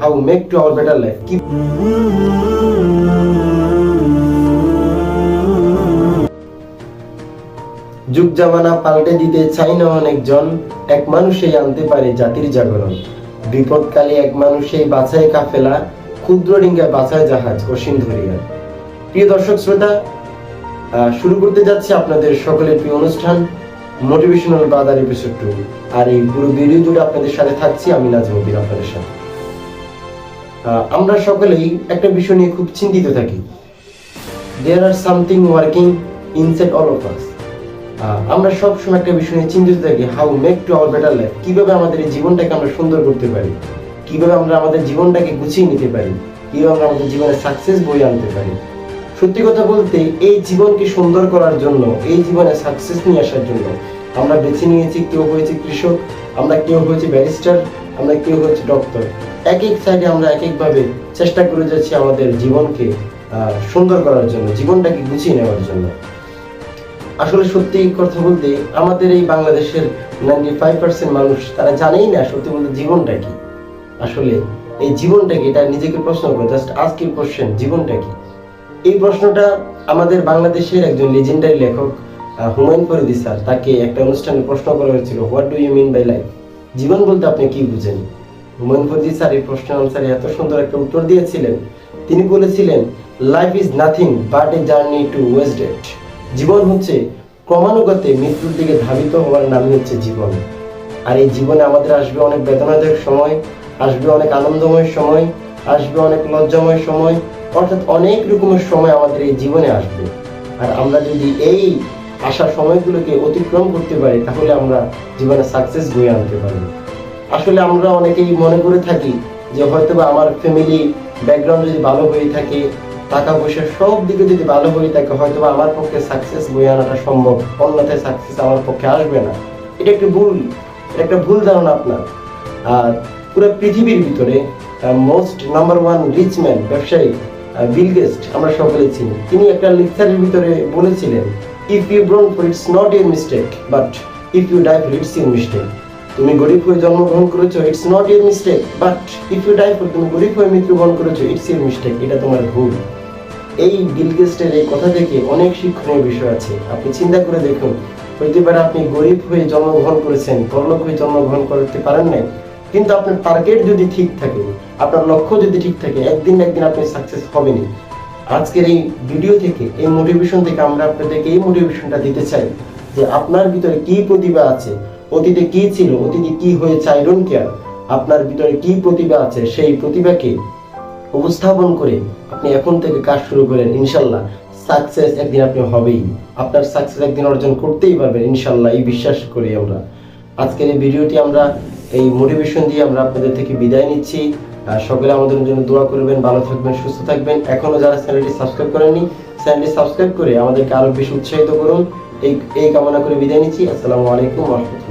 How make to our better life কি যুগ জামানা পাল্টে দিতে চাই না অনেকজন, এক মানুষই আনতে পারে জাতির জাগরণ। বিপদকালে এক মানুষই বাছায় কাফেলা, ক্ষুদ্র ডিঙ্গায় বাছায় জাহাজ অসীম ধরিয়া। প্রিয় দর্শক শ্রোতা শুরু করতে যাচ্ছি আপনাদের সকলের প্রিয় অনুষ্ঠান মোটিভেশনাল বাদার এপিসোড টু আর এই পুরো ভিডিও জুড়ে আপনাদের সাথে থাকছি, আমি নাজমুদ্দিন আপনাদের সাথে। আমরা সকলেই একটা বিষয় নিয়ে খুব চিন্তিত থাকি। There are something working inside all of us আমরা সব সময় একটা বিষয় নিয়ে চিন্তিত থাকি how make to our better life কীভাবে আমাদের এই জীবনটাকে আমরা সুন্দর করতে পারি? কীভাবে আমরা আমাদের জীবনটাকে গুছিয়ে নিতে পারি? কীভাবে আমরা আমাদের জীবনে সাকসেস বই আনতে পারি? সত্যি কথা বলতে, এই জীবনকে সুন্দর করার জন্য, এই জীবনে সাকসেস নিয়ে আসার জন্য আমরা বেছে নিয়েছি কেউ হয়েছে কৃষক, আমরা কেউ হয়েছে ব্যারিস্টার আমরা কেউ হয়েছে ডক্টর এক এক সাইডে আমরা এক একভাবে চেষ্টা করে যাচ্ছি আমাদের জীবনকে সুন্দর করার জন্য, জীবনটাকে গুছিয়ে নেওয়ার জন্য। আসলে সত্যি কথা বলতে আমাদের এই বাংলাদেশের নাইনটি ফাইভ পার্সেন্ট মানুষ তারা জানেই না সত্যি বলতে জীবনটা কি। আসলে এই জীবনটা কি, এটা নিজেকে প্রশ্ন করে জাস্ট আজকে কোশ্চেন জীবনটা কি? এই প্রশ্নটা আমাদের বাংলাদেশের একজন লেজেন্ডারি লেখক হুমায়ুন ফরিদি স্যার, তাকে একটা অনুষ্ঠানে প্রশ্ন করা হয়েছিল what do you mean by life জীবন বলতে আপনি কি বুঝেন? হুমায়ুন স্যার এই প্রশ্নের আনসারে এত সুন্দর একটা উত্তর দিয়েছিলেন। তিনি বলেছিলেন life is nothing but a journey to wasted জীবন হচ্ছে ক্রমানুগতে মৃত্যুর দিকে ধাবিত হওয়ার নামই হচ্ছে জীবন। আর এই জীবনে আমাদের আসবে অনেক বেদনাদায়ক সময়, আসবে অনেক আনন্দময় সময়, আসবে অনেক লজ্জাময় সময়, অর্থাৎ অনেক রকমের সময় আমাদের এই জীবনে আসবে। আর আমরা যদি এই আসার সময়গুলোকে অতিক্রম করতে পারি, তাহলে আমরা জীবনে সাকসেস বয়ে আনতে পারব। আসলে আমরা অনেকেই মনে করে থাকি যে হয়তো বা আমার ফ্যামিলি ব্যাকগ্রাউন্ড যদি ভালো হয়ে থাকে, টাকা পয়সা সব দিকে যদি ভালো হয়ে থাকে হয়তো বা আমার পক্ষে সাকসেস বয়ে আনাটা সম্ভব, অন্যথায় সাকসেস আমার পক্ষে আসবে না। এটা একটি ভুল, এটা একটা ভুল ধারণা আপনার। আর পুরো পৃথিবীর ভিতরে most number one rich man ব্যবসায়ী বিল গেস্ট আমরা সকলে চিনি। তিনি একটা লেকচারের ভিতরে বলেছিলেন if you born poor it's not your mistake but if you die poor it's your mistake তুমি গরিব হয়ে জন্মগ্রহণ করেছ it's not your mistake but if you die poor তুমি গরিব হয়ে মৃত্যুবরণ করেছ ইটস ইউর মিস্টেক এটা তোমার ভুল। এই বিলগেস্টের এই কথা থেকে অনেক শিক্ষণীয় বিষয় আছে। আপনি চিন্তা করে দেখুন, হইতে পারে আপনি গরিব হয়ে জন্মগ্রহণ করেছেন বড়লোক হয়ে জন্মগ্রহণ করতে পারেন নাই, কিন্তু আপনার টার্গেট যদি ঠিক থাকে, আপনার লক্ষ্য যদি ঠিক থাকে, একদিন একদিন আপনি সাকসেস হবেনই। আজকের এই ভিডিও থেকে, এই মোটিভেশন থেকে আমরা আপনাদেরকে এই মোটিভেশনটা দিতে চাই, যে আপনার ভিতরে কি প্রতিভা আছে অতীতে কি ছিল, অতীতে কি হয়েছে আই ডোন্ট কেয়ার আপনার ভিতরে কি প্রতিভা আছে, সেই প্রতিভাকে উপস্থাপন করে আপনি এখন থেকে কাজ শুরু করেন, ইনশাল্লাহ। সাকসেস একদিন আপনি হবেই। আপনার সাকসেস একদিন অর্জন করতেই পারবেন, ইনশাল্লাহ, এই বিশ্বাস করি আমরা। আজকের এই ভিডিওটি আমরা, এই মোটিভেশন দিয়ে আমরা আপনাদের থেকে বিদায় নিচ্ছি। সকলে আমাদের জন্য দোয়া করবেন, ভালো থাকবেন, সুস্থ থাকবেন। এখনও যারা চ্যানেলটি সাবস্ক্রাইব করেননি, চ্যানেলটি সাবস্ক্রাইব করে আমাদেরকে আরও বেশি উৎসাহিত করুন। এই এই কামনা করে বিদায় নিচ্ছি। আসসালামু আলাইকুম রহমতুল্লাহ।